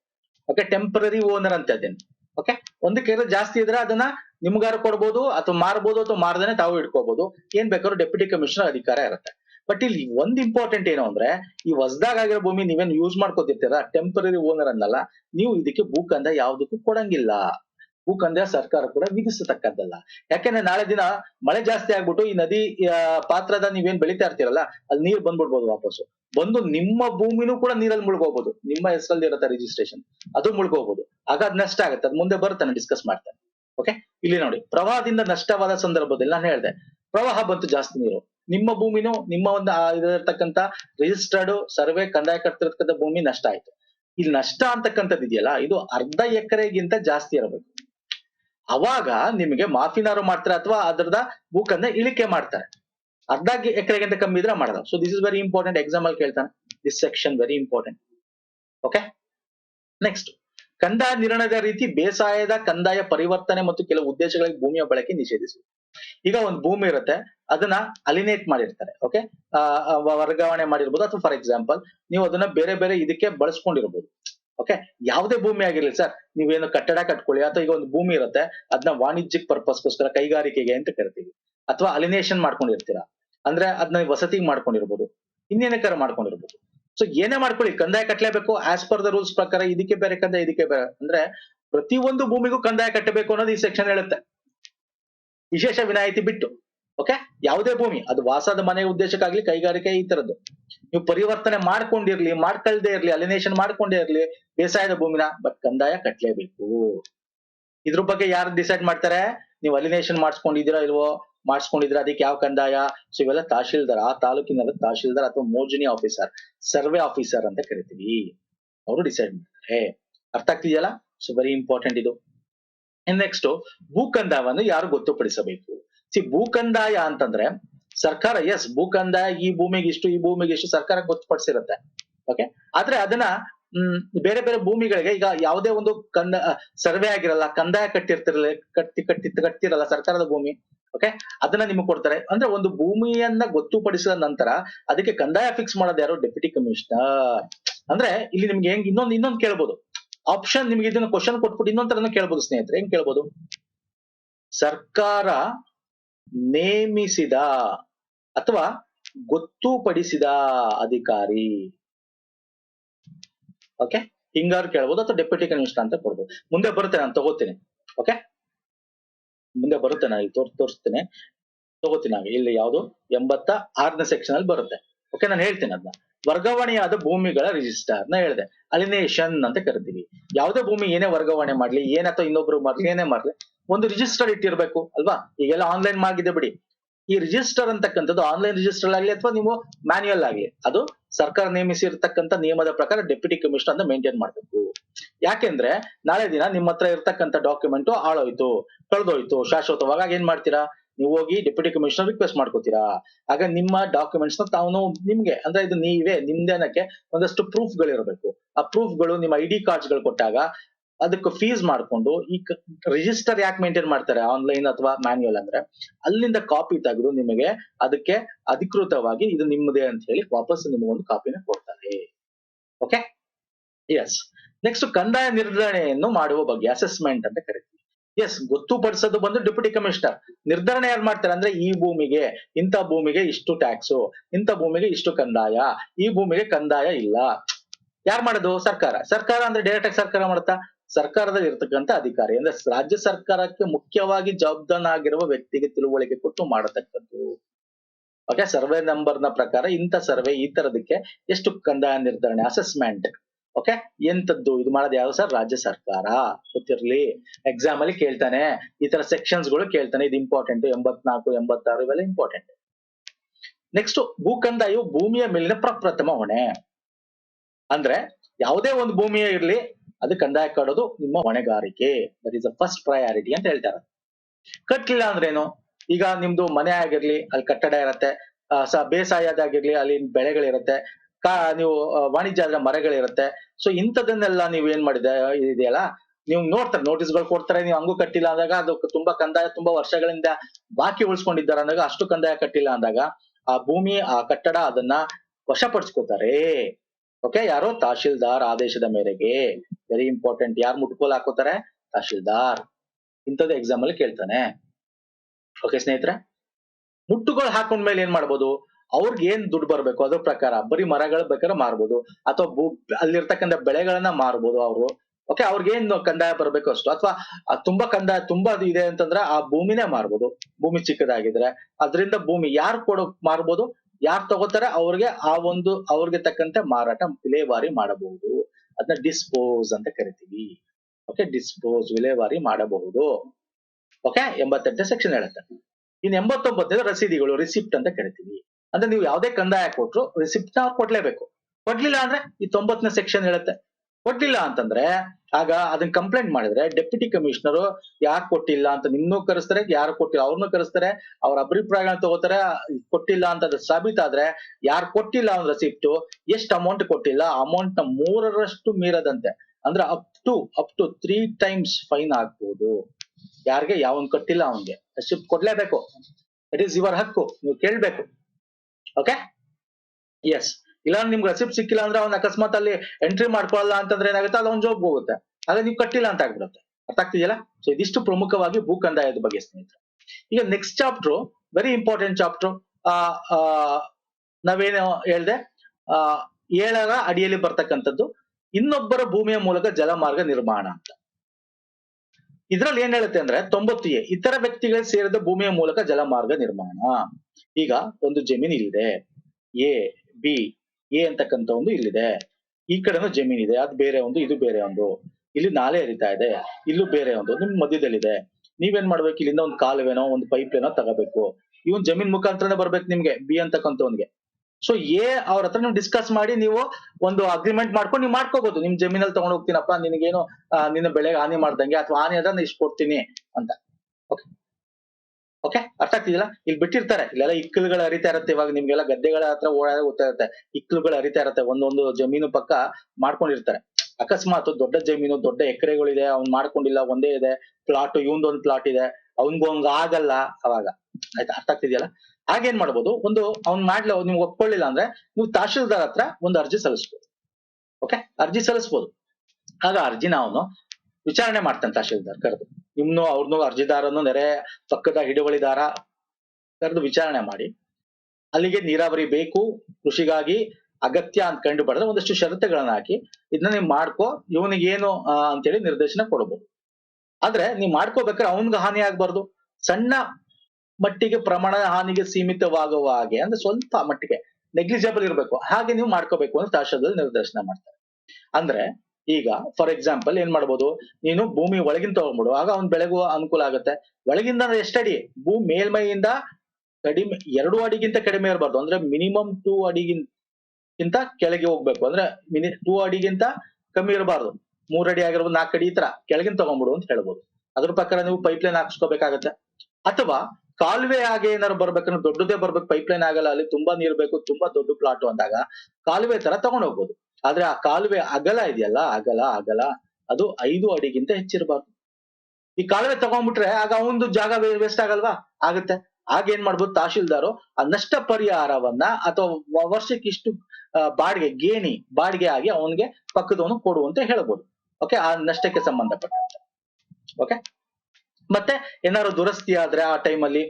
ಓಕೆ ಟೆಂಪರರಿ ಓನರ್ ಅಂತ ಅದೇನು ಓಕೆ ಒಂದಕ್ಕೆ ಜಾಸ್ತಿ ಇದ್ರೆ ಅದನ್ನ ನಿಮ್ಗಾರು ಕೊಡ್ಬೋದು, ಅಥವಾ ಮಾರ್ಬೋದು, ಅಥವಾ ಮಾರ್ದೇನೆ ತಾವು ಇಟ್ಕೋಬಹುದು ಏನ್ ಬೇಕಾದ್ರೂ ಡೆಪ್ಯೂಟಿ ಕಮಿಷನರ್ ಅಧಿಕಾರ ಇರುತ್ತೆ. ಬಟ್ ಇಲ್ಲಿ ಒಂದ್ ಇಂಪಾರ್ಟೆಂಟ್ ಏನು ಅಂದ್ರೆ, ಈ ಹೊಸದಾಗ ಆಗಿರೋ ಭೂಮಿ ನೀವೇನ್ ಯೂಸ್ ಮಾಡ್ಕೋತಿರ್ತೀರ? ಟೆಂಪರರಿ ಓನರ್ ಅನ್ನಲ್ಲ. ನೀವು ಇದಕ್ಕೆ ಭೂಕಂದ ಯಾವ್ದಕ್ಕೂ ಕೊಡಂಗಿಲ್ಲ. ಭೂಕಂದ ಸರ್ಕಾರ ಕೂಡ ವಿಧಿಸತಕ್ಕದ್ದಲ್ಲ ಯಾಕೆಂದ್ರೆ ನಾಳೆ ದಿನ ಮಳೆ ಜಾಸ್ತಿ ಆಗ್ಬಿಟ್ಟು ಈ ನದಿ ಪಾತ್ರದ ನೀವೇನ್ ಬೆಳಿತಾ ಇರ್ತೀರಲ್ಲ, ಅಲ್ಲಿ ನೀರ್ ಬಂದ್ಬಿಡ್ಬೋದು ವಾಪಸ್ಸು. ಬಂದು ನಿಮ್ಮ ಭೂಮಿನೂ ಕೂಡ ನೀರಲ್ಲಿ ಮುಳುಗೋಗ್ಬೋದು. ನಿಮ್ಮ ಹೆಸರಲ್ಲಿ ಇರುತ್ತೆ ರಿಜಿಸ್ಟ್ರೇಷನ್ ಅದು ಮುಳುಗೋಗ್ಬೋದು. ಆಗ ಅದ್ ನಷ್ಟ ಆಗುತ್ತೆ. ಅದ್ ಮುಂದೆ ಬರುತ್ತೆ. ಡಿಸ್ಕಸ್ ಮಾಡ್ತೇನೆ. ಓಕೆ ಇಲ್ಲಿ ನೋಡಿ. ಪ್ರವಾಹದಿಂದ ನಷ್ಟವಾದ ಸಂದರ್ಭದಲ್ಲಿ ನಾನು ಹೇಳಿದೆ. ಪ್ರವಾಹ ಬಂತು ಜಾಸ್ತಿ ನೀರು. ನಿಮ್ಮ ಭೂಮಿನೂ ನಿಮ್ಮ ಒಂದು ಇರತಕ್ಕಂತ ರಿಜಿಸ್ಟರ್ಡ್ ಸರ್ವೆ ಕಂದಾಯ ಕಟ್ಟಿರ್ತಕ್ಕಂಥ ಭೂಮಿ ನಷ್ಟ ಆಯ್ತು. ಇಲ್ಲಿ ನಷ್ಟ ಅಂತಕ್ಕಂಥದ್ದು ಇದೆಯಲ್ಲ, ಇದು ಅರ್ಧ ಎಕರೆಗಿಂತ ಜಾಸ್ತಿ ಇರಬೇಕು. ಅವಾಗ ನಿಮಗೆ ಮಾಫಿನಾರು ಮಾಡ್ತಾರೆ ಅಥವಾ ಅದರದ ಭೂಕಂದ ಇಳಿಕೆ ಮಾಡ್ತಾರೆ. ಅರ್ಧ ಎಕರೆಗಿಂತ ಕಮ್ಮಿ ಇದ್ರೆ ಮಾಡಲ್ಲ. So this is very important exam ಅಲ್ಲಿ ಕೇಳ್ತಾನೆ. This section very important okay next ಕಂದಾಯ ನಿರ್ಣಯದ ರೀತಿ ಬೇಸಾಯದ ಕಂದಾಯ ಪರಿವರ್ತನೆ ಮತ್ತು ಕೆಲವು ಉದ್ದೇಶಗಳಿಗೆ ಭೂಮಿಯ ಬಳಕೆ ನಿಷೇಧಿಸು. ಈಗ ಒಂದು ಭೂಮಿ ಇರುತ್ತೆ, ಅದನ್ನ ಅಲಿನೇಟ್ ಮಾಡಿರ್ತಾರೆ ಓಕೆ ವರ್ಗಾವಣೆ ಮಾಡಿರ್ಬೋದು, ಅಥವಾ ಫಾರ್ ಎಕ್ಸಾಂಪಲ್ ನೀವು ಅದನ್ನ ಬೇರೆ ಬೇರೆ ಇದಕ್ಕೆ ಬಳಸ್ಕೊಂಡಿರ್ಬೋದು ಓಕೆ ಯಾವುದೇ ಭೂಮಿ ಆಗಿರ್ಲಿ ಸರ್ ನೀವೇನು ಕಟ್ಟಡ ಕಟ್ಕೊಳ್ಳಿ, ಅಥವಾ ಈಗ ಒಂದು ಭೂಮಿ ಇರುತ್ತೆ ಅದನ್ನ ವಾಣಿಜ್ಯಿಕ ಪರ್ಪಸ್ಗೋಸ್ಕರ ಕೈಗಾರಿಕೆಗೆ ಅಂತ ಕರಿತೀವಿ, ಅಥವಾ ಅಲಿನೇಷನ್ ಮಾಡ್ಕೊಂಡಿರ್ತೀರಾ, ಅಂದ್ರೆ ಅದನ್ನ ವಸತಿಗೆ ಮಾಡ್ಕೊಂಡಿರ್ಬೋದು ಇನ್ನೇನಕ್ಕಾರ ಮಾಡ್ಕೊಂಡಿರ್ಬೋದು. ಸೊ ಏನೇ ಮಾಡ್ಕೊಳ್ಳಿ, ಕಂದಾಯ ಕಟ್ಟಲೇಬೇಕು ಆಸ್ ಪರ್ ದ ರೂಲ್ಸ್ ಪ್ರಕಾರ ಇದಕ್ಕೆ ಬೇರೆ ಕಂದಾಯ, ಇದಕ್ಕೆ ಬೇರೆ, ಅಂದ್ರೆ ಪ್ರತಿ ಒಂದು ಭೂಮಿಗೂ ಕಂದಾಯ ಕಟ್ಟಬೇಕು ಅನ್ನೋದು ಈ ಸೆಕ್ಷನ್ ಹೇಳುತ್ತೆ. ವಿಶೇಷ ವಿನಾಯಿತಿ ಬಿಟ್ಟು ಓಕೆ ಯಾವುದೇ ಭೂಮಿ, ಅದು ವಾಸದ ಮನೆ ಉದ್ದೇಶಕ್ಕಾಗ್ಲಿ, ಕೈಗಾರಿಕೆ ಈ ತರದ್ದು ನೀವು ಪರಿವರ್ತನೆ ಮಾಡ್ಕೊಂಡಿರ್ಲಿ, ಮಾಡ್ಕೊಳ್ದೇ ಇರ್ಲಿ ಅಲಿನೇಷನ್ ಮಾಡ್ಕೊಂಡೇ ಇರ್ಲಿ, ಬೇಸಾಯದ ಭೂಮಿನ ಬಟ್ ಕಂದಾಯ ಕಟ್ಲೇಬೇಕು. ಇದ್ರ ಬಗ್ಗೆ ಯಾರು ಡಿಸೈಡ್ ಮಾಡ್ತಾರೆ? ನೀವು ಅಲಿನೇಷನ್ ಮಾಡಿಸ್ಕೊಂಡಿದ್ದೀರಾ ಇಲ್ವೋ? ಮಾಡಿಸ್ಕೊಂಡಿದ್ರೆ ಅದಕ್ಕೆ ಯಾವ ಕಂದಾಯ? ಸೊ ಇವೆಲ್ಲ ತಹಶೀಲ್ದಾರ್, ಆ ತಾಲೂಕಿನಲ್ಲಿ ತಹಶೀಲ್ದಾರ್ ಅಥವಾ ಮೋಜನಿ ಆಫೀಸರ್, ಸರ್ವೆ ಆಫೀಸರ್ ಅಂತ ಕರಿತೀವಿ. ಅವರು ಡಿಸೈಡ್ ಮಾಡ್ತಾರೆ. ಅರ್ಥ ಆಗ್ತಿದೆಯಲ್ಲ? ಸೊ ವೆರಿ ಇಂಪಾರ್ಟೆಂಟ್ ಇದು. ನೆಕ್ಸ್ಟ್ ಭೂಕಂದಾಯವನ್ನು ಯಾರು ಗೊತ್ತುಪಡಿಸಬೇಕು? ಸಿ ಭೂಕಂದಾಯ ಅಂತಂದ್ರೆ ಸರ್ಕಾರ ಎಸ್ ಭೂಕಂದಾಯ ಈ ಭೂಮಿಗೆ ಇಷ್ಟು, ಈ ಭೂಮಿಗೆ ಇಷ್ಟು ಸರ್ಕಾರ ಗೊತ್ತುಪಡಿಸಿರುತ್ತೆ. ಓಕೆ ಆದ್ರೆ ಅದನ್ನ, ಹ್ಮ್, ಬೇರೆ ಬೇರೆ ಭೂಮಿಗಳಿಗೆ ಈಗ ಯಾವುದೇ ಒಂದು ಕಂದ ಸರ್ವೆ ಆಗಿರಲ್ಲ, ಕಂದಾಯ ಕಟ್ಟಿರ್ತಿರಲ್ಲ ಕಟ್ಟಿ ಕಟ್ಟಿ ಕಟ್ಟಿರಲ್ಲ ಸರ್ಕಾರದ ಭೂಮಿ. ಓಕೆ ಅದನ್ನ ನಿಮಗೆ ಕೊಡ್ತಾರೆ. ಅಂದ್ರೆ ಒಂದು ಭೂಮಿಯನ್ನ ಗೊತ್ತುಪಡಿಸಿದ ನಂತರ ಅದಕ್ಕೆ ಕಂದಾಯ ಫಿಕ್ಸ್ ಮಾಡೋದು ಯಾರು? ಡೆಪ್ಯೂಟಿ ಕಮಿಷನರ್ ಅಂದ್ರೆ ಇಲ್ಲಿ ನಿಮ್ಗೆ ಹೆಂಗ್, ಇನ್ನೊಂದು ಇನ್ನೊಂದು ಕೇಳ್ಬೋದು. ಆಪ್ಷನ್ ನಿಮ್ಗೆ ಇದನ್ನ ಕ್ವಶನ್ ಕೊಟ್ಬಿಟ್ಟು ಇನ್ನೊಂದ್ ತರನು ಕೇಳ್ಬೋದು ಸ್ನೇಹಿತರೆ, ಹೆಂಗ್ ಕೇಳ್ಬೋದು? ಸರ್ಕಾರ ನೇಮಿಸಿದ ಅಥವಾ ಗೊತ್ತುಪಡಿಸಿದ ಅಧಿಕಾರಿ. ಓಕೆ ಹಿಂಗಾರು ಕೇಳ್ಬೋದು ಅಥವಾ ಡೆಪ್ಯೂಟಿ ಕಮಿಷನರ್ ಅಂತ ಕೊಡ್ಬೋದು. ಮುಂದೆ ಬರುತ್ತೆ, ನಾನು ತಗೋತೀನಿ. ಓಕೆ ಮುಂದೆ ಬರುತ್ತೆ, ನಾನು ಇಲ್ಲಿ ತೋರ್ಸ್, ತೋರಿಸ್ತೇನೆ. ತಗೋತೀನಿ ಇಲ್ಲಿ ಯಾವುದು? ಎಂಬತ್ತ ಆರನೇ ಸೆಕ್ಷನ್ ಅಲ್ಲಿ ಬರುತ್ತೆ. ಓಕೆ ನಾನು ಹೇಳ್ತೀನಿ ಅದನ್ನ ವರ್ಗಾವಣೆಯಾದ ಭೂಮಿಗಳ ರಿಜಿಸ್ಟರ್ನ ಹೇಳಿದೆ. ಅಲಿನೇಷನ್ ಅಂತ ಕರಿತೀವಿ. ಯಾವುದೇ ಭೂಮಿ ಏನೇ ವರ್ಗಾವಣೆ ಮಾಡ್ಲಿ ಏನ್ ಅಥವಾ ಇನ್ನೊಬ್ರು ಮಾಡ್ಲಿ, ಏನೇ ಮಾಡ್ಲಿ, ಒಂದು ರಿಜಿಸ್ಟರ್ ಇಟ್ಟಿರ್ಬೇಕು, ಅಲ್ವಾ? ಈಗೆಲ್ಲ ಆನ್ಲೈನ್ ಮಾಡಿದೆ ಬಿಡಿ. ಈ ರಿಜಿಸ್ಟರ್ ಅಂತಕ್ಕಂಥದ್ದು ಆನ್ಲೈನ್ ರಿಜಿಸ್ಟರ್ ಆಗಲಿ ಅಥವಾ ನೀವು ಮ್ಯಾನ್ಯುಯಲ್ ಆಗಲಿ, ಅದು ಸರ್ಕಾರ ನೇಮಿಸಿರ್ತಕ್ಕಂಥ ನಿಯಮದ ಪ್ರಕಾರ ಡೆಪ್ಯೂಟಿ ಕಮಿಷನರ್ ಅಂತ ಮೇಂಟೈನ್ ಮಾಡಬೇಕು. ಯಾಕೆಂದ್ರೆ ನಾಳೆ ದಿನ ನಿಮ್ಮ ಹತ್ರ ಇರ್ತಕ್ಕಂಥ ಡಾಕ್ಯುಮೆಂಟ್ ಹಾಳೋಯ್ತು ಕಳೆದೋಯ್ತು, ಶಾಶ್ವತವಾಗಿ ಏನ್ ಮಾಡ್ತೀರಾ? ನೀವು ಹೋಗಿ ಡೆಪ್ಯೂಟಿ ಕಮಿಷನರ್ ರಿಕ್ವೆಸ್ಟ್ ಮಾಡ್ಕೋತೀರಾ? ಆಗ ನಿಮ್ಮ ಡಾಕ್ಯುಮೆಂಟ್ಸ್ನ ತಾವು ನಿಮ್ಗೆ, ಅಂದ್ರೆ ಇದು ನೀವೇ, ನಿಮ್ದೇನಕ್ಕೆ ಒಂದಷ್ಟು ಪ್ರೂಫ್ ಗಳಿರಬೇಕು. ಆ ಪ್ರೂಫ್ಗಳು ನಿಮ್ಮ ಐ ಡಿ ಕಾರ್ಡ್ಸ್ಗಳು ಕೊಟ್ಟಾಗ ಅದಕ್ಕೆ ಫೀಸ್ ಮಾಡ್ಕೊಂಡು ಈ ರಿಜಿಸ್ಟರ್ ಯಾಕೆ ಮೇಂಟೈನ್ ಮಾಡ್ತಾರೆ? ಆನ್ಲೈನ್ ಅಥವಾ ಮ್ಯಾನ್ಯುಯಲ್ ಅಂದ್ರೆ ಅಲ್ಲಿಂದ ಕಾಪಿ ತೆಗೆದು ನಿಮಗೆ ಅದಕ್ಕೆ ಅಧಿಕೃತವಾಗಿ ಇದು ನಿಮ್ಮದೇ ಅಂತ ಹೇಳಿ ವಾಪಸ್ ನಿಮಗೊಂದು ಕಾಪಿನ ಕೊಡ್ತಾರೆ. ಓಕೆ ಎಸ್ ನೆಕ್ಸ್ಟ್ ಕಂದಾಯ ನಿರ್ಧರಣೆಯನ್ನು ಮಾಡುವ ಬಗ್ಗೆ ಅಸೆಸ್ಮೆಂಟ್ ಅಂತ ಕರಿತೀವಿ. ಎಸ್ ಗೊತ್ತುಪಡಿಸೋದು ಬಂದು ಡೆಪ್ಯೂಟಿ ಕಮಿಷನರ್ ನಿರ್ಧಾರಣೆ ಯಾರು ಮಾಡ್ತಾರೆ ಅಂದ್ರೆ ಈ ಭೂಮಿಗೆ, ಇಂಥ ಭೂಮಿಗೆ ಇಷ್ಟು ಟ್ಯಾಕ್ಸು ಇಂಥ ಭೂಮಿಗೆ ಇಷ್ಟು ಕಂದಾಯ, ಈ ಭೂಮಿಗೆ ಕಂದಾಯ ಇಲ್ಲ. ಯಾರು ಮಾಡೋದು? ಸರ್ಕಾರ. ಸರ್ಕಾರ ಅಂದ್ರೆ ಡೈರೆಕ್ಟ್ ಆಗಿ ಸರ್ಕಾರ ಮಾಡುತ್ತಾ? ಸರ್ಕಾರದಲ್ಲಿ ಇರ್ತಕ್ಕಂಥ ಅಧಿಕಾರಿ. ಅಂದ್ರೆ ರಾಜ್ಯ ಸರ್ಕಾರಕ್ಕೆ ಮುಖ್ಯವಾಗಿ ಜವಾಬ್ದಾರನಾಗಿರುವ ವ್ಯಕ್ತಿಗೆ ತಿಳುವಳಿಕೆ ಕೊಟ್ಟು ಮಾಡತಕ್ಕದ್ದು. ಓಕೆ ಸರ್ವೆ ನಂಬರ್ನ ಪ್ರಕಾರ ಇಂಥ ಸರ್ವೆ ಈ ತರದಕ್ಕೆ ಎಷ್ಟು ಕಂದಾಯ ನಿರ್ಧರಣೆ ಅಸೆಸ್ಮೆಂಟ್ ಓಕೆ ಎಂತದ್ದು? ಇದು ಮಾಡೋದು ಯಾವ ಸರ್? ರಾಜ್ಯ ಸರ್ಕಾರ. ಗೊತ್ತಿರ್ಲಿ. ಎಕ್ಸಾಮ್ ಅಲ್ಲಿ ಕೇಳ್ತಾನೆ. ಈ ತರ ಸೆಕ್ಷನ್ಸ್ಗಳು ಕೇಳ್ತಾನೆ. ಇದು ಇಂಪಾರ್ಟೆಂಟ್ ಎಂಬತ್ನಾಲ್ಕು, ಎಂಬತ್ತಾರು ಇವೆಲ್ಲ ಇಂಪಾರ್ಟೆಂಟ್ ನೆಕ್ಸ್ಟ್ ಭೂಕಂದಾಯು ಭೂಮಿಯ ಮೇಲಿನ ಪ್ರಪ್ರಥಮ ಹೊಣೆ. ಅಂದ್ರೆ ಯಾವುದೇ ಒಂದು ಭೂಮಿಯ ಇರ್ಲಿ, ಅದು ಕಂದಾಯ ಕಟ್ಟೋದು ನಿಮ್ಮ ಹೊಣೆಗಾರಿಕೆ. That is the first priority ಅಂತ ಹೇಳ್ತಾರೆ. ಕಟ್ಲಿಲ್ಲ ಅಂದ್ರೇನು? ಈಗ ನಿಮ್ದು ಮನೆ ಆಗಿರ್ಲಿ, ಅಲ್ಲಿ ಕಟ್ಟಡ ಇರತ್ತೆ. ಬೇಸಾಯದಾಗಿರ್ಲಿ ಅಲ್ಲಿ ಬೆಳೆಗಳಿರತ್ತೆ. ಕಾ, ನೀವು ವಾಣಿಜ್ಯ ಆದ್ರೆ ಮರಗಳಿರುತ್ತೆ. ಸೊ ಇಂಥದನ್ನೆಲ್ಲ ನೀವು ಏನ್ ಮಾಡಿದೆ, ಇದೆಯಲ್ಲ? ನೀವು ನೋಡ್ತಾರೆ ನೋಟಿಸ್ಗಳು ಕೊಡ್ತಾರೆ, ನೀವು ಹಂಗೂ ಕಟ್ಟಿಲ್ಲ ಅಂದಾಗ ಅದು ತುಂಬಾ ಕಂದಾಯ, ತುಂಬಾ ವರ್ಷಗಳಿಂದ ಬಾಕಿ ಉಳಿಸ್ಕೊಂಡಿದ್ದಾರೆ ಅಂದಾಗ ಅಷ್ಟು ಕಂದಾಯ ಕಟ್ಟಿಲ್ಲ ಅಂದಾಗ ಆ ಭೂಮಿ, ಆ ಕಟ್ಟಡ ಅದನ್ನ ವಶಪಡಿಸ್ಕೋತಾರೆ. ಓಕೆ ಯಾರೋ ತಹಶೀಲ್ದಾರ್ ಆದೇಶದ ಮೇರೆಗೆ ವೆರಿ ಇಂಪಾರ್ಟೆಂಟ್ ಯಾರು ಮುಟ್ಕೋಲ್ ಹಾಕೋತಾರೆ? ತಹಶೀಲ್ದಾರ್. ಇಂಥದ್ದು ಎಕ್ಸಾಮ್ ಅಲ್ಲಿ ಕೇಳ್ತಾನೆ. ಓಕೆ ಸ್ನೇಹಿತರೆ? ಮುಟ್ಟುಗಳು ಹಾಕೊಂಡ್ಮೇಲೆ ಏನ್ ಮಾಡ್ಬೋದು? ಅವ್ರಿಗೆ ಏನ್ ದುಡ್ಡು ಬರ್ಬೇಕು ಅದ್ರ ಪ್ರಕಾರ ಬರೀ ಮರಗಳು ಬೇಕಾದ್ರೆ ಮಾರ್ಬೋದು ಅಥವಾ ಭೂ, ಅಲ್ಲಿರ್ತಕ್ಕಂಥ ಬೆಳೆಗಳನ್ನ ಮಾರ್ಬೋದು ಅವರು. ಓಕೆ ಅವ್ರಿಗೆ ಏನ್ ಕಂದಾಯ ಬರ್ಬೇಕು ಅಷ್ಟು? ಅಥವಾ ತುಂಬಾ ಕಂದಾಯ ತುಂಬಾ ಇದೆ ಅಂತಂದ್ರೆ ಆ ಭೂಮಿನೇ ಮಾರ್ಬೋದು. ಭೂಮಿ ಚಿಕ್ಕದಾಗಿದ್ರೆ. ಅದರಿಂದ ಭೂಮಿ ಯಾರು ಕೊಡೋ ಮಾರ್ಬೋದು? ಯಾರು ತಗೋತಾರೆ? ಅವ್ರಿಗೆ ಆ ಒಂದು, ಅವ್ರಿಗೆ ತಕ್ಕಂತೆ ಮಾರಾಟ ವಿಲೇವಾರಿ ಮಾಡಬಹುದು. ಅದನ್ನ ಡಿಸ್ಪೋಸ್ ಅಂತ ಕರಿತೀವಿ. ಓಕೆ ಡಿಸ್ಪೋಸ್ ವಿಲೇವಾರಿ ಮಾಡಬಹುದು. ಓಕೆ ಎಂಬತ್ತೆಂಟನೇ ಸೆಕ್ಷನ್ ಹೇಳುತ್ತೆ. ಇನ್ನು ಎಂಬತ್ತೊಂಬತ್ತನೇ, ರಸೀದಿಗಳು ರಿಸಿಪ್ಟ್ ಅಂತ ಕರಿತೀವಿ. ಅಂದ್ರೆ ನೀವು ಯಾವುದೇ ಕಂದಾಯ ಕೊಟ್ರು ರಿಸಿಪ್ಟ್ ಅವ್ರು ಕೊಡ್ಲೇಬೇಕು. ಕೊಡ್ಲಿಲ್ಲ ಅಂದ್ರೆ ಈ ತೊಂಬತ್ತನೇ ಸೆಕ್ಷನ್ ಹೇಳುತ್ತೆ. ಕೊಡ್ಲಿಲ್ಲ ಅಂತಂದ್ರೆ ಆಗ ಅದನ್ನ ಕಂಪ್ಲೇಂಟ್ ಮಾಡಿದ್ರೆ ಡೆಪ್ಯೂಟಿ ಕಮಿಷನರ್ ಯಾಕೆ ಕೊಟ್ಟಿಲ್ಲ ಅಂತ ನಿನ್ನೂ ಕರೆಸ್ತಾರೆ, ಯಾರು ಕೊಟ್ಟಿಲ್ಲ ಅವ್ರನ್ನೂ ಕರೆಸ್ತಾರೆ, ಅವ್ರ ಅಭಿಪ್ರಾಯಗಳನ್ನ ತಗೋತಾರೆ ಕೊಟ್ಟಿಲ್ಲ ಅಂತ ಅದು ಸಾಬೀತಾದ್ರೆ ಯಾರು ಕೊಟ್ಟಿಲ್ಲ ಅವ್ನ ರೆಸಿಪ್ಟು ಎಷ್ಟು ಅಮೌಂಟ್ ಕೊಟ್ಟಿಲ್ಲ ಅಮೌಂಟ್ನ ಮೂರರಷ್ಟು ಮೀರದಂತೆ. ಅಂದ್ರೆ up to up to three times fine ಆಗ್ಬಹುದು ಯಾರಿಗೆ ಯಾವನ್ ಕಟ್ಟಿಲ್ಲ ಅವನ್ಗೆ. ರೆಸಿಪ್ಟ್ ಕೊಡ್ಲೇಬೇಕು. ಇಟ್ ಈಸ್ ಯುವರ್ ಹಕ್ಕು. ನೀವು ಕೇಳ್ಬೇಕು. ಓಕೆ ಎಸ್ ಇಲ್ಲ ನಿಮ್ಗೆ ರೆಸಿಪ್ಟ್ ಸಿಕ್ಕಿಲ್ಲ ಅಂದ್ರೆ ಅವ್ನ ಅಕಸ್ಮಾತ್ ಅಲ್ಲಿ ಎಂಟ್ರಿ ಮಾಡ್ಕೊಳ್ಳಲ್ಲ ಅಂತಂದ್ರೆ ಏನಾಗುತ್ತೆ? ಅದೊಂದು ಜಾಬ್ ಹೋಗುತ್ತೆ. ಆದ್ರೆ ನೀವು ಕಟ್ಟಿಲ್ಲ ಅಂತ ಆಗ್ಬಿಡುತ್ತೆ. ಅರ್ಥ ಆಗ್ತಿದೆಯಲ್ಲ? ಸೊ ಇದಿಷ್ಟು ಪ್ರಮುಖವಾಗಿ ಭೂ ಕಂದಾಯದ ಬಗ್ಗೆ ಸ್ನೇಹಿತರೆ. ಈಗ next chapter very important chapter ಆ, ನಾವೇನು ಹೇಳ್ದೆ? ಆ ಏಳರ ಅಡಿಯಲ್ಲಿ ಬರ್ತಕ್ಕಂಥದ್ದು. ಇನ್ನೊಬ್ಬರ ಭೂಮಿಯ ಮೂಲಕ ಜಲಮಾರ್ಗ ನಿರ್ಮಾಣ ಅಂತ. ಇದ್ರಲ್ಲಿ ಏನ್ ಹೇಳುತ್ತೆ ಅಂದ್ರೆ ತೊಂಬತ್ತು ಎ ಇತರ ವ್ಯಕ್ತಿಗಳು ಸೇರಿದ ಭೂಮಿಯ ಮೂಲಕ ಜಲಮಾರ್ಗ ನಿರ್ಮಾಣ. ಈಗ ಒಂದು ಜಮೀನು ಇಲ್ಲಿದೆ. ಎ, ಬಿ, ಎ ಅಂತಕ್ಕಂಥ ಒಂದು ಇಲ್ಲಿದೆ. ಈ ಕಡೆನೂ ಜಮೀನ್ ಇದೆ. ಅದು ಬೇರೆ ಒಂದು, ಇದು ಬೇರೆ ಒಂದು. ಇಲ್ಲಿ ನಾಲೆ ಹರಿತಾ ಇದೆ. ಇಲ್ಲೂ ಬೇರೆ ಒಂದು, ನಿಮ್ ಮಧ್ಯದಲ್ಲಿದೆ. ನೀವೇನ್ ಮಾಡ್ಬೇಕು? ಇಲ್ಲಿಂದ ಒಂದು ಕಾಲುವೆನೋ, ಒಂದು ಪೈಪ್ ಏನೋ ತಗೋಬೇಕು. ಇವನ್ ಜಮೀನ್ ಮುಖಾಂತರನೇ ಬರ್ಬೇಕು ನಿಮ್ಗೆ, ಬಿ ಅಂತಕ್ಕಂಥವನ್ಗೆ. ಸೊ ಎ ಅವ್ರ ಹತ್ರ ನೀವು ಡಿಸ್ಕಸ್ ಮಾಡಿ ನೀವು ಒಂದು ಅಗ್ರಿಮೆಂಟ್ ಮಾಡ್ಕೊಂಡು ನೀವು ಮಾಡ್ಕೋಬಹುದು ನಿಮ್ ಜಮೀನಲ್ಲಿ ತಗೊಂಡು ಹೋಗ್ತೀನಪ್ಪ, ನಿನಗೇನು ನಿನ್ನ ಬೆಳೆಗೆ ಹಾನಿ ಮಾಡ್ದಂಗೆ ಅಥವಾ ಹಾನಿ ಆದ್ರೆ ನಾನು ಇಷ್ಟು ಕೊಡ್ತೀನಿ ಅಂತ. ಓಕೆ ಓಕೆ ಅರ್ಥ ಆಗ್ತಿದಿಲ್ಲ ಇಲ್ಲಿ ಬಿಟ್ಟಿರ್ತಾರೆ. ಇಲ್ಲೆಲ್ಲ ಇಕ್ಕಲುಗಳು ಹರಿತಾ ಇರುತ್ತೆ. ಇವಾಗ ನಿಮ್ಗೆಲ್ಲ ಗದ್ದೆಗಳ ಹತ್ರ ಓಡಾಡ ಗೊತ್ತಾ ಇರುತ್ತೆ. ಇಕ್ಕಲುಗಳು ಹರಿತಾ ಇರುತ್ತೆ. ಒಂದೊಂದು ಜಮೀನು ಪಕ್ಕ ಮಾಡ್ಕೊಂಡಿರ್ತಾರೆ. ಅಕಸ್ಮಾತ್ ದೊಡ್ಡ ಜಮೀನು, ದೊಡ್ಡ ಎಕರೆಗಳಿದೆ, ಅವ್ನ್ ಮಾಡ್ಕೊಂಡಿಲ್ಲ, ಒಂದೇ ಇದೆ. ಪ್ಲಾಟ್ ಇವಂದೊಂದು ಪ್ಲಾಟ್ ಇದೆ. ಅವನ್ಗೂ ಹಂಗ ಆಗಲ್ಲ ಅವಾಗ. ಆಯ್ತಾ? ಅರ್ಥ ಆಗ್ತಿದೆಯಲ್ಲ? ಹಾಗೇನ್ ಮಾಡ್ಬೋದು? ಒಂದು ಅವ್ನ್ ಮಾಡ್ಲ, ನಿಮ್ಗೆ ಒಪ್ಕೊಳ್ಳಿಲ್ಲ ಅಂದ್ರೆ ನೀವು ತಹಶೀಲ್ದಾರ್ ಹತ್ರ ಒಂದು ಅರ್ಜಿ ಸಲ್ಲಿಸ್ಬೋದು. ಓಕೆ ಅರ್ಜಿ ಸಲ್ಲಿಸ್ಬೋದು. ಆಗ ಅರ್ಜಿನ ಅವನು ವಿಚಾರಣೆ ಮಾಡ್ತಾನೆ ತಹಶೀಲ್ದಾರ್ ಕರೆದು. ನಿಮ್ನು ಅವ್ರನ್ನು ಅರ್ಜಿದಾರನು ನೆರೆ ಪಕ್ಕದ ಹಿಡುವಳಿದಾರ ಕರೆದು ವಿಚಾರಣೆ ಮಾಡಿ. ಅಲ್ಲಿಗೆ ನೀರಾವರಿ ಬೇಕು, ಕೃಷಿಗಾಗಿ ಅಗತ್ಯ ಅಂತ ಕಂಡು ಬರೆದ್ರೆ ಒಂದಷ್ಟು ಷರತ್ತುಗಳನ್ನ ಹಾಕಿ ಇದನ್ನ ನೀವು ಮಾಡ್ಕೋ ಇವನಿಗೆ ಏನು ಅಂತೇಳಿ ನಿರ್ದೇಶನ ಕೊಡಬಹುದು ಆದ್ರೆ ನೀವು ಮಾಡ್ಕೋಬೇಕಾದ್ರೆ ಅವನ್ಗೆ ಹಾನಿ ಆಗ್ಬಾರ್ದು. ಸಣ್ಣ ಮಟ್ಟಿಗೆ ಪ್ರಮಾಣ ಹಾನಿಗೆ ಸೀಮಿತವಾಗುವ ಹಾಗೆ, ಅಂದ್ರೆ ಸ್ವಲ್ಪ ಮಟ್ಟಿಗೆ ನೆಗ್ಲಿಜಬಲ್ ಇರಬೇಕು. ಹಾಗೆ ನೀವು ಮಾಡ್ಕೋಬೇಕು ಅಂತ ಶಾಸ್ತ್ರದಲ್ಲಿ ನಿರ್ದೇಶನ ಮಾಡ್ತಾರೆ. ಅಂದ್ರೆ ಈಗ ಫಾರ್ ಎಕ್ಸಾಂಪಲ್ ಏನ್ ಮಾಡ್ಬೋದು? ನೀನು ಭೂಮಿ ಒಳಗಿಂದ ತಗೊಂಡ್ಬಿಡು. ಆಗ ಅವ್ನ್ ಬೆಳಗುವ ಅನುಕೂಲ ಆಗುತ್ತೆ. ಒಳಗಿಂದ ಅಂದ್ರೆ ಎಷ್ಟಡಿ? ಭೂಮಿ ಮೇಲ್ಮೈಯಿಂದ ಕಡಿಮೆ, ಎರಡು ಅಡಿಗಿಂತ ಕಡಿಮೆ ಇರಬಾರ್ದು. ಅಂದ್ರೆ ಮಿನಿಮಮ್ ಟೂ ಅಡಿಗಿಂತ ಕೆಳಗೆ ಹೋಗ್ಬೇಕು. ಅಂದ್ರೆ ಮಿನಿ ಟೂ ಅಡಿಗಿಂತ ಕಮ್ಮಿ ಇರಬಾರ್ದು. ಮೂರ್ ಅಡಿ ಆಗಿರ್ಬೋದು, ನಾಲ್ಕು ಅಡಿ ಈ ತರ ಕೆಳಗಿನ ತಗೊಂಡ್ಬಿಡು ಅಂತ ಹೇಳ್ಬೋದು. ಅದ್ರ ಪ್ರಕಾರ ನೀವು ಪೈಪ್ ಲೈನ್ ಹಾಕ್ಸ್ಕೋಬೇಕಾಗತ್ತೆ. ಅಥವಾ ಕಾಲುವೆ ಆಗಿ ಏನಾದ್ರು ಬರ್ಬೇಕಂದ್ರೆ ದೊಡ್ಡದೇ ಬರ್ಬೇಕು ಪೈಪ್ ಲೈನ್ ಆಗಲ್ಲ, ಅಲ್ಲಿ ತುಂಬಾ ನೀರ್ ಬೇಕು, ತುಂಬಾ ದೊಡ್ಡ ಪ್ಲಾಟ್ ಅಂದಾಗ ಕಾಲುವೆ ತರ ತಗೊಂಡ್ ಹೋಗ್ಬೋದು. ಆದ್ರೆ ಆ ಕಾಲುವೆ ಅಗಲ ಇದೆಯಲ್ಲ, ಅಗಲ ಅಗಲ, ಅದು ಐದು ಅಡಿಗಿಂತ ಹೆಚ್ಚಿರಬಾರ್ದು. ಈ ಕಾಲುವೆ ತಗೊಂಡ್ಬಿಟ್ರೆ ಆಗ ಅವನದು ಜಾಗ ವೇಸ್ಟ್ ಆಗಲ್ವಾ? ಆಗುತ್ತೆ. ಆಗ ಏನ್ ಮಾಡ್ಬೋದು ತಹಶೀಲ್ದಾರು ಆ ನಷ್ಟ ಪರಿಹಾರವನ್ನ ಅಥವಾ ವರ್ಷಕ್ಕೆ ಇಷ್ಟು ಬಾಡಿಗೆ ಗೇಣಿ, ಬಾಡಿಗೆ ಆಗಿ ಅವನಿಗೆ ಪಕ್ಕದವನು ಕೊಡು ಅಂತ ಹೇಳ್ಬೋದು. ಓಕೆ ಆ ನಷ್ಟಕ್ಕೆ ಸಂಬಂಧಪಟ್ಟಂತೆ. ಓಕೆ ಮತ್ತೆ ಏನಾದ್ರು ದುರಸ್ತಿ ಆದ್ರೆ ಆ ಟೈಮಲ್ಲಿ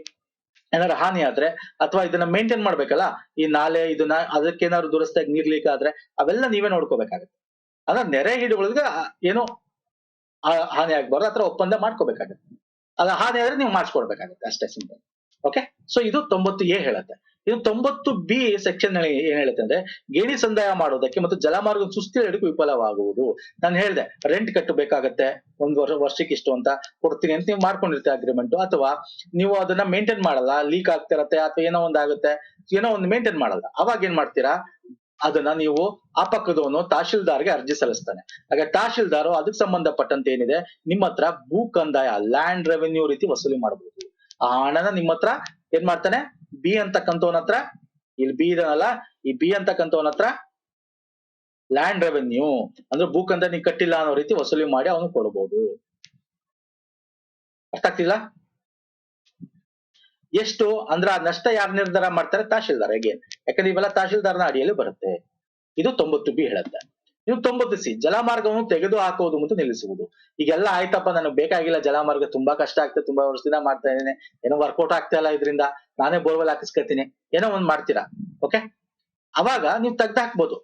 ಏನಾದ್ರು ಹಾನಿ ಆದ್ರೆ, ಅಥವಾ ಇದನ್ನ ಮೇಂಟೈನ್ ಮಾಡ್ಬೇಕಲ್ಲ, ಈ ನಾಲೆ, ಇದನ್ನ ಅದಕ್ಕೆ ಏನಾದ್ರು ದುರಸ್ತಿಯಾಗಿ ನೀರ್ ಆದ್ರೆ, ಅವೆಲ್ಲ ನೀವೇ ನೋಡ್ಕೋಬೇಕಾಗತ್ತೆ. ಅಂದ್ರೆ ನೆರೆ ಹಿಡುಗಳಿಗೆ ಏನು ಹಾನಿ ಆಗ್ಬಾರ್ದು ಅಥವಾ ಒಪ್ಪಂದ ಮಾಡ್ಕೋಬೇಕಾಗತ್ತೆ. ಅದ ಹಾನಿ ಆದ್ರೆ ನೀವು ಮಾಡಿಸ್ಕೊಡ್ಬೇಕಾಗತ್ತೆ, ಅಷ್ಟೇ ಸಿಂಪಲ್ ಓಕೆ ಸೊ ಇದು ತೊಂಬತ್ತು ಎ ಹೇಳುತ್ತೆ. ಇದು ತೊಂಬತ್ತು ಬಿ ಸೆಕ್ಷನ್ ಏನ್ ಹೇಳುತ್ತೆ ಅಂದ್ರೆ ಗೇಣಿ ಸಂದಾಯ ಮಾಡೋದಕ್ಕೆ ಮತ್ತು ಜಲಮಾರ್ಗ ಸುಸ್ಥಿರಕ್ಕೆ ವಿಫಲವಾಗುವುದು. ನಾನು ಹೇಳ್ದೆ ರೆಂಟ್ ಕಟ್ಟಬೇಕಾಗತ್ತೆ, ಒಂದು ವರ್ಷ, ವರ್ಷಕ್ಕೆ ಇಷ್ಟು ಅಂತ ಕೊಡ್ತೀನಿ ಅಂತ ನೀವು ಮಾಡ್ಕೊಂಡಿರ್ತೀವಿ ಅಗ್ರಿಮೆಂಟ್ ಅಥವಾ ನೀವು ಅದನ್ನ ಮೇಂಟೈನ್ ಮಾಡಲ್ಲ ಲೀಕ್ ಆಗ್ತಿರತ್ತೆ ಅಥವಾ ಏನೋ ಒಂದ್ ಆಗುತ್ತೆ, ಏನೋ ಒಂದು ಮೇಂಟೈನ್ ಮಾಡಲ್ಲ. ಅವಾಗ ಏನ್ ಮಾಡ್ತೀರಾ? ಅದನ್ನ ನೀವು ಆ ಪಕ್ಕದವನು ತಹಶೀಲ್ದಾರ್ಗೆ ಅರ್ಜಿ ಸಲ್ಲಿಸ್ತಾನೆ. ಹಾಗೆ ತಹಶೀಲ್ದಾರು ಅದಕ್ಕೆ ಸಂಬಂಧಪಟ್ಟಂತೆ ಏನಿದೆ? ನಿಮ್ಮ ಹತ್ರ ಭೂ ಕಂದಾಯ ಲ್ಯಾಂಡ್ ರೆವೆನ್ಯೂ ರೀತಿ ವಸೂಲಿ ಮಾಡಬಹುದು ಆ ಹಣನ ನಿಮ್ಮ ಹತ್ರ ಏನ್ ಮಾಡ್ತಾನೆ? ಬಿ ಅಂತಕ್ಕಂಥವನ ಹತ್ರ, ಇಲ್ಲಿ ಬಿ ಇದನಲ್ಲ ಈ ಬಿ ಅಂತಕ್ಕಂಥವನ ಹತ್ರ ಲ್ಯಾಂಡ್ ರೆವೆನ್ಯೂ ಅಂದ್ರೆ ಬುಕ್ ಅಂತ ನೀವು ಕಟ್ಟಿಲ್ಲ ಅನ್ನೋ ರೀತಿ ವಸೂಲಿ ಮಾಡಿ ಅವನು ಕೊಡಬಹುದು ಅರ್ಥ ಆಗ್ತಿಲ್ಲ ಎಷ್ಟು? ಅಂದ್ರ ನಷ್ಟ ಯಾರು ನಿರ್ಧಾರ ಮಾಡ್ತಾರೆ? ತಹಶೀಲ್ದಾರ್ ಅಗೇನ್ ಯಾಕಂದ್ರೆ ಇವೆಲ್ಲ ತಹಶೀಲ್ದಾರ್ನ ಅಡಿಯಲ್ಲಿ ಬರುತ್ತೆ. ಇದು ತೊಂಬತ್ತು ಬಿ ಹೇಳುತ್ತೆ. ನೀವು ತೊಂಬತ್ತು ಸಿ, ಜಲಮಾರ್ಗವನ್ನು ತೆಗೆದು ಹಾಕುವುದು ಮತ್ತು ನಿಲ್ಲಿಸುವುದು. ಈಗೆಲ್ಲ ಆಯ್ತಪ್ಪ, ನನಗೆ ಬೇಕಾಗಿಲ್ಲ ಜಲಮಾರ್ಗ, ತುಂಬಾ ಕಷ್ಟ ಆಗ್ತದೆ ತುಂಬಾ ವರ್ಷದಿಂದ ಮಾಡ್ತಾ ಇದ್ದೇನೆ, ಏನೋ ವರ್ಕೌಟ್ ಆಗ್ತಾ ಇಲ್ಲ ಇದರಿಂದ. ನಾನೇ ಬೋರ್ವೆಲ್ ಹಾಕಿಸ್ಕೊಳ್ತೀನಿ ಏನೋ ಒಂದ್ ಮಾಡ್ತೀರಾ? ಓಕೆ ಅವಾಗ ನೀವು ತೆಗ್ದು ಹಾಕ್ಬೋದು.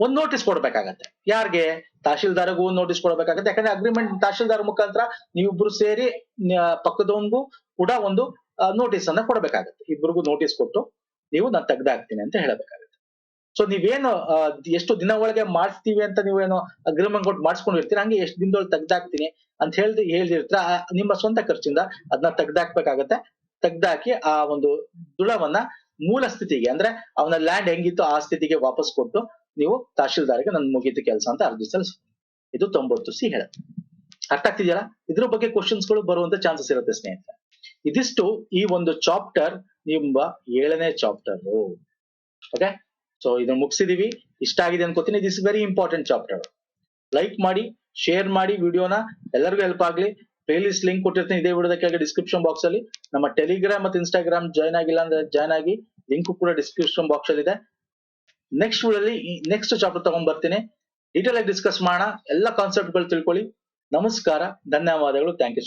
ಒಂದ್ ನೋಟಿಸ್ ಕೊಡ್ಬೇಕಾಗತ್ತೆ. ಯಾರಿಗೆ? ತಹಶೀಲ್ದಾರ್ಗೂ ನೋಟಿಸ್ ಕೊಡ್ಬೇಕಾಗತ್ತೆ. ಯಾಕಂದ್ರೆ ಅಗ್ರಿಮೆಂಟ್ ತಹಶೀಲ್ದಾರ್ ಮುಖಾಂತರ ನೀವಿಬ್ರು ಸೇರಿ ಪಕ್ಕದವನ್ಗೂ ಕೂಡ ಒಂದು ನೋಟಿಸ್ ಅನ್ನ ಕೊಡ್ಬೇಕಾಗತ್ತೆ. ಇಬ್ರಿಗೂ ನೋಟಿಸ್ ಕೊಟ್ಟು ನೀವು ನಾನು ತೆಗ್ದು ಹಾಕ್ತೀನಿ ಅಂತ ಹೇಳಬೇಕಾಗತ್ತೆ. ಸೊ ನೀವೇನು ಎಷ್ಟು ದಿನ ಒಳಗೆ ಮಾಡಿಸ್ತೀವಿ ಅಂತ ನೀವೇನು ಅಗ್ರಿಮೆಂಟ್ ಕೊಟ್ಟು ಮಾಡಿಸ್ಕೊಂಡಿರ್ತೀರ? ಹಂಗೆ ಎಷ್ಟು ದಿನದೊಳಗೆ ತೆಗ್ದಾಕ್ತೀನಿ ಅಂತ ಹೇಳಿ ಹೇಳ್ದಿರ್ತೀರ? ಆ, ನಿಮ್ಮ ಸ್ವಂತ ಖರ್ಚಿಂದ ಅದನ್ನ ತೆಗ್ದಾಕ್ಬೇಕಾಗತ್ತೆ ತೆಗ್ದಾಕಿ ಆ ಒಂದು ದುಳವನ್ನ ಮೂಲ ಸ್ಥಿತಿಗೆ, ಅಂದ್ರೆ ಅವನ ಲ್ಯಾಂಡ್ ಹೆಂಗಿತ್ತು ಆ ಸ್ಥಿತಿಗೆ ವಾಪಸ್ ಕೊಟ್ಟು ನೀವು ತಹಶೀಲ್ದಾರ್ಗೆ ನನ್ ಮುಗೀತು ಕೆಲಸ ಅಂತ ಅರ್ಜಿ ಸಲ್ಲಿಸ್ಬೋದು ಇದು ತೊಂಬತ್ತು ಸಿ ಹೇಳುತ್ತೆ ಅರ್ಥ ಆಗ್ತಿದೆಯಲ್ಲ? ಇದ್ರ ಬಗ್ಗೆ ಕ್ವಶನ್ಸ್ಗಳು ಬರುವಂತ ಚಾನ್ಸಸ್ ಇರುತ್ತೆ ಸ್ನೇಹಿತರೆ. ಇದಿಷ್ಟು ಈ ಒಂದು ಚಾಪ್ಟರ್ ನಿಮ್ಮ ಏಳನೇ ಚಾಪ್ಟರ್ ಓಕೆ ಸೊ ಇದನ್ನ ಮುಗಿಸಿದೀವಿ. ಇಷ್ಟ ಆಗಿದೆ ಅನ್ಕೋತೀನಿ. Is very important chapter like ಮಾಡಿ ಶೇರ್ ಮಾಡಿ ವಿಡಿಯೋನ ಎಲ್ಲರಿಗೂ ಹೆಲ್ಪ್ ಆಗ್ಲಿ. ಪ್ಲೇ ಲಿಸ್ಟ್ ಲಿಂಕ್ ಕೊಟ್ಟಿರ್ತೀನಿ, ಇದೇ ವಿಡಿಯೋದ ಕೆಳಗೆ ಡಿಸ್ಕ್ರಿಪ್ಷನ್ ಬಾಕ್ಸ್ ಅಲ್ಲಿ. ನಮ್ಮ ಟೆಲಿಗ್ರಾಮ್ ಮತ್ತು ಇನ್ಸ್ಟಾಗ್ರಾಮ್ ಜಾಯ್ನ್ ಆಗಿಲ್ಲ ಅಂದ್ರೆ ಜಾಯ್ನ್ ಆಗಿ ಲಿಂಕ್ ಕೂಡ ಡಿಸ್ಕ್ರಿಪ್ಷನ್ ಬಾಕ್ಸ್ ಅಲ್ಲಿ ಇದೆ. ನೆಕ್ಸ್ಟ್ ವಿಡಿಯೋಲಿ ನೆಕ್ಸ್ಟ್ ಚಾಪ್ಟರ್ ತಗೊಂಡ್ ಬರ್ತೀನಿ. ಡೀಟೇಲ್ ಆಗಿ ಡಿಸ್ಕಸ್ ಮಾಡೋಣ. ಎಲ್ಲ ಕಾನ್ಸೆಪ್ಟ್ಗಳು ತಿಳ್ಕೊಳ್ಳಿ. ನಮಸ್ಕಾರ. ಧನ್ಯವಾದಗಳು. Thank you